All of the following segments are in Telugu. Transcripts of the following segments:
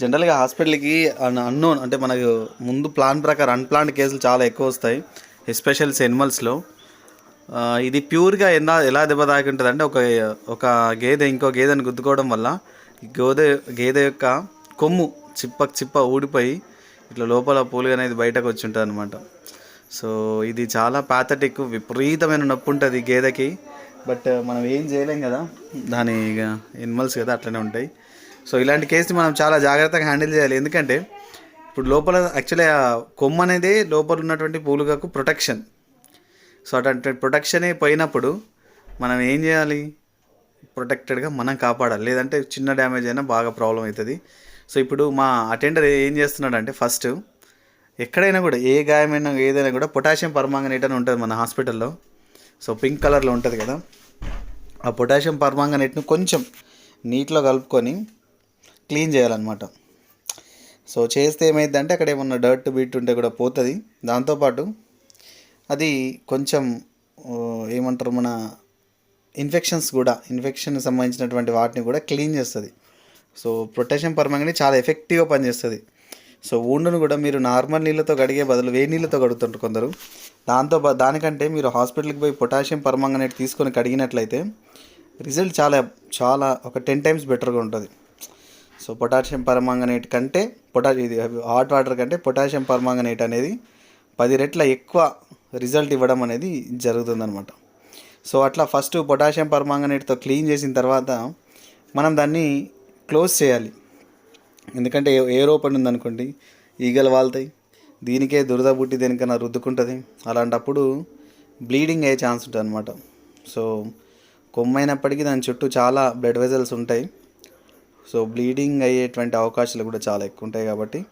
జనరల్గా హాస్పిటల్కి అన్నోన్ అంటే మనకు ముందు ప్లాన్ ప్రకారం అన్ప్లాన్డ్ కేసులు చాలా ఎక్కువ వస్తాయి ఎస్పెషల్స్ ఎనిమల్స్లో ఇది ప్యూర్గా ఎలా ఎలా దెబ్బ తాకి ఉంటుంది అంటే ఒక ఒక గేదె ఇంకో గేదెని గుద్దుకోవడం వల్ల గోదె గేదె యొక్క కొమ్ము చిప్ప చిప్ప ఊడిపోయి ఇట్లా లోపల పూలుగా అనేది బయటకు వచ్చి ఉంటుంది అనమాట సో ఇది చాలా ప్యాథటిక్ విపరీతమైన నొప్పి ఉంటుంది గేదెకి. బట్ మనం ఏం చేయలేం కదా దాని ఇక ఎనిమల్స్ కదా అట్లనే ఉంటాయి. సో ఇలాంటి కేసుని మనం చాలా జాగ్రత్తగా హ్యాండిల్ చేయాలి. ఎందుకంటే ఇప్పుడు లోపల యాక్చువల్లీ ఆ కొమ్ము అనేది లోపల ఉన్నటువంటి పూలుగాకు ప్రొటెక్షన్. సో అటువంటి ప్రొటెక్షనే పోయినప్పుడు మనం ఏం చేయాలి? ప్రొటెక్టెడ్గా మనం కాపాడాలి. లేదంటే చిన్న డ్యామేజ్ అయినా బాగా ప్రాబ్లం అవుతుంది. సో ఇప్పుడు మా అటెండర్ ఏం చేస్తున్నాడంటే ఫస్ట్ ఎక్కడైనా కూడా ఏ గాయమైనా ఏదైనా కూడా పొటాషియం పర్మాంగనేట్ అని ఉంటుంది మన హాస్పిటల్లో. సో పింక్ కలర్లో ఉంటుంది కదా. ఆ పొటాషియం పర్మాంగనేట్ను కొంచెం నీటిలో కలుపుకొని క్లీన్ చేయాలన్నమాట. సో చేస్తే ఏమైందంటే అక్కడ ఏమన్నా డర్ట్ బీట్ ఉంటే కూడా పోతుంది. దాంతోపాటు అది కొంచెం ఏమంటారు మన ఇన్ఫెక్షన్స్ కూడా ఇన్ఫెక్షన్ సంబంధించినటువంటి వాటిని కూడా క్లీన్ చేస్తుంది. సో ప్రొటెక్షన్ పర్మంగని చాలా ఎఫెక్టివ్గా పనిచేస్తుంది. సో ఊండును కూడా మీరు నార్మల్ నీళ్ళతో కడిగే బదులు వేడి నీళ్ళతో కడుగుతుంటారు కొందరు. దాంతో దానికంటే మీరు హాస్పిటల్కి పోయి పొటాషియం పర్మంగనేట్ తీసుకొని కడిగినట్లయితే రిజల్ట్ చాలా చాలా ఒక టెన్ టైమ్స్ బెటర్గా ఉంటుంది. సో పొటాషియం పర్మాంగనేట్ కంటే పొటా ఇది హాట్ వాటర్ కంటే పొటాషియం పర్మాంగనేట్ అనేది పది రెట్ల ఎక్కువ రిజల్ట్ ఇవ్వడం అనేది జరుగుతుందనమాట సో అట్లా ఫస్ట్ పొటాషియం పర్మాంగనేట్తో క్లీన్ చేసిన తర్వాత మనం దాన్ని క్లోజ్ చేయాలి. ఎందుకంటే ఏ- ఎయిర్ ఓపెన్ ఉందనుకోండి ఈగలు వాళ్తాయి దీనికే దురద బుట్టి దేనికన్నా రుద్దుకుంటుంది. అలాంటప్పుడు బ్లీడింగ్ అయ్యే ఛాన్స్ ఉంటుంది అనమాట సో కొమ్మైనప్పటికీ దాని చుట్టూ చాలా బ్లడ్ వెజల్స్ ఉంటాయి. సో బ్లీడింగ్ అయ్యేటువంటి అవకాశాలు కూడా చాలా ఎక్కువ ఉంటాయి కాబట్టి.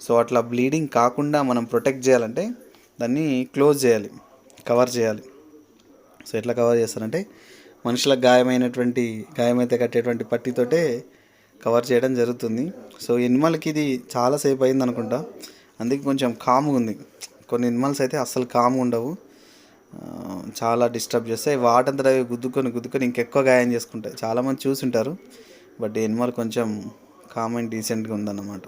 సో అట్లా బ్లీడింగ్ కాకుండా మనం ప్రొటెక్ట్ చేయాలంటే దాన్ని క్లోజ్ చేయాలి కవర్ చేయాలి. సో ఎట్లా కవర్ చేస్తారంటే మనుషులకు గాయమైనటువంటి గాయమైతే కట్టేటువంటి పట్టితోటే కవర్ చేయడం జరుగుతుంది. సో ఎనిమల్కి ఇది చాలాసేపు అయింది అనుకుంటా. అందుకే కొంచెం కామ్గా ఉంది. కొన్ని ఎనిమల్స్ అయితే అస్సలు కామ్గా ఉండవు. చాలా డిస్టర్బ్ చేస్తాయి. వాటంతట అవి గుద్దుకొని గుద్దుకొని ఇంకెక్కువ గాయం చేసుకుంటాయి. చాలామంది చూసుంటారు. బట్ ఎనిమల్ కొంచెం కామ్ అండ్ డీసెంట్గా ఉందన్నమాట.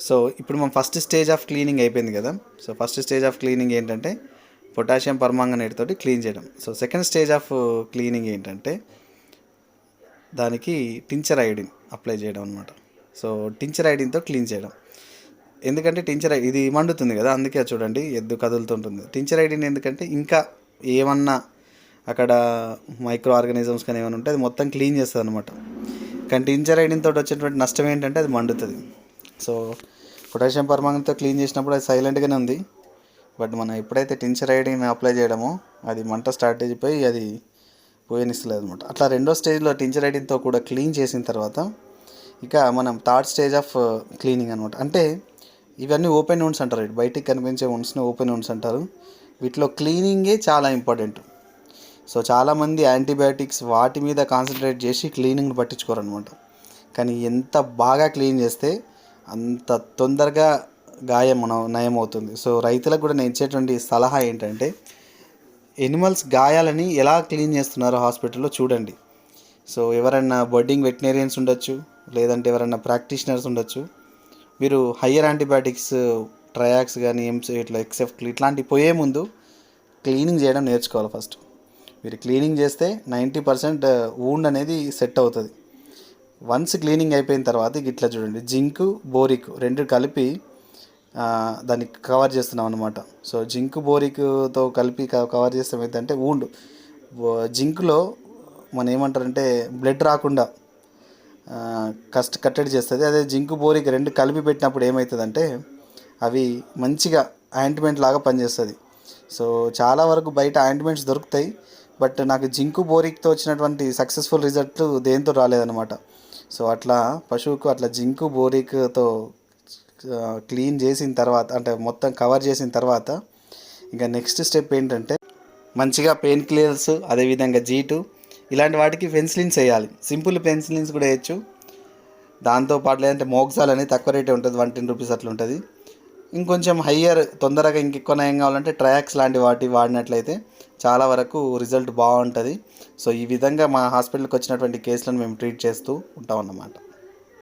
సో ఇప్పుడు మనం ఫస్ట్ స్టేజ్ ఆఫ్ క్లీనింగ్ అయిపోయింది కదా. So first stage of cleaning ఏంటంటే పొటాషియం పర్మాంగనేట్ తోటి క్లీన్ చేయడం. So second stage of cleaning ఏంటంటే దానికి టించర్ ఐడిన్ అప్లై చేయడం అనమాట సో టించర్ ఐడిన్తో క్లీన్ చేయడం. ఎందుకంటే టించర్ ఐ- ఇది మండుతుంది కదా అందుకే చూడండి ఎద్దు కదులుతుంటుంది. టించర్ ఐడిన్ ఎందుకంటే ఇంకా ఏమన్నా అక్కడ మైక్రో ఆర్గానిజమ్స్ కానీ ఏమైనా ఉంటే అది మొత్తం క్లీన్ చేస్తుంది అనమాట కానీ టించర్ ఐడిన్ తోటి వచ్చేటువంటి నష్టం ఏంటంటే అది మండుతుంది. సో పొటాషియం పర్మాంగన్తో క్లీన్ చేసినప్పుడు అది సైలెంట్గానే ఉంది. బట్ మనం ఎప్పుడైతే టించర్ ఐడిన్ అప్లై చేయడమో అది మంట స్టార్ట్ అయిపోయి అది పోయనిస్తలేదు అనమాట అట్లా రెండో స్టేజ్లో టించర్ ఐడిన్తో కూడా క్లీన్ చేసిన తర్వాత ఇక మనం థర్డ్ స్టేజ్ ఆఫ్ క్లీనింగ్ అనమాట అంటే ఇవన్నీ ఓపెన్ ఉన్స్ అంటారు. బయటికి కనిపించే ఉన్స్ని ఓపెన్ ఉన్స్ అంటారు. వీటిలో క్లీనింగే చాలా ఇంపార్టెంట్. సో చాలామంది యాంటీబయాటిక్స్ వాటి మీద కాన్సన్ట్రేట్ చేసి క్లీనింగ్ పట్టించుకోరు అనమాట కానీ ఎంత బాగా క్లీన్ చేస్తే అంత తొందరగా గాయం మనం నయం అవుతుంది సో రైతులకు కూడా నేను ఇచ్చేటువంటి సలహా ఏంటంటే ఎనిమల్స్ గాయాలని ఎలా క్లీన్ చేస్తున్నారో హాస్పిటల్లో చూడండి. సో ఎవరైనా బర్డింగ్ వెటనేరియన్స్ ఉండొచ్చు లేదంటే ఎవరైనా ప్రాక్టీషనర్స్ ఉండొచ్చు మీరు హయ్యర్ యాంటీబయాటిక్స్ ట్రయాక్స్ కానీ ఎంస్ ఇట్లా ఎక్సెఫ్ ఇట్లాంటివి పోయే ముందు క్లీనింగ్ చేయడం నేర్చుకోవాలి ఫస్ట్ మీరు క్లీనింగ్ చేస్తే నైంటీ పర్సెంట్ ఊండ్ అనేది సెట్ అవుతుంది. వన్స్ క్లీనింగ్ అయిపోయిన తర్వాత ఇట్లా చూడండి జింక్ బోరిక్ రెండు కలిపి దాన్ని కవర్ చేస్తున్నాం అనమాట సో జింక్ బోరిక్తో కలిపి క- కవర్ చేస్తాం ఏంటంటే ఊండ్ జింక్లో మనం ఏమంటారంటే బ్లడ్ రాకుండా కష్ట కట్టడి చేస్తుంది. అదే జింక్ బోరిక్ రెండు కలిపి పెట్టినప్పుడు ఏమవుతుందంటే అవి మంచిగా ఆయింట్మెంట్ లాగా పనిచేస్తుంది. సో చాలా వరకు బయట ఆయింట్మెంట్స్ దొరుకుతాయి. బట్ నాకు జింకు బోరిక్తో వచ్చినటువంటి సక్సెస్ఫుల్ రిజల్ట్ దేంతో రాలేదనమాట సో అట్లా పశువుకు అట్లా జింకు బోరిక్తో క్లీన్ చేసిన తర్వాత అంటే మొత్తం కవర్ చేసిన తర్వాత ఇంకా నెక్స్ట్ స్టెప్ ఏంటంటే మంచిగా పెయిన్ కిల్లర్స్ అదేవిధంగా జీటు ఇలాంటి వాటికి పెన్సిలిన్స్ వేయాలి. సింపుల్ పెన్సిలిన్స్ కూడా వేయచ్చు. దాంతోపాటు లేదంటే మోక్సాల్ అనేది తక్కువ రేటే ఉంటుంది వన్ టెన్ రూపీస్ అట్లా ఉంటుంది. ఇంకొంచెం హయ్యర్ తొందరగా ఇంకెక్కువ నయం కావాలంటే ట్రయాక్స్ లాంటి వాటి వాడినట్లయితే చాలా వరకు రిజల్ట్ బాగుంటుంది. సో ఈ విధంగా మా హాస్పిటల్కి వచ్చినటువంటి కేసులను మేము ట్రీట్ చేస్తూ ఉంటాం అన్నమాట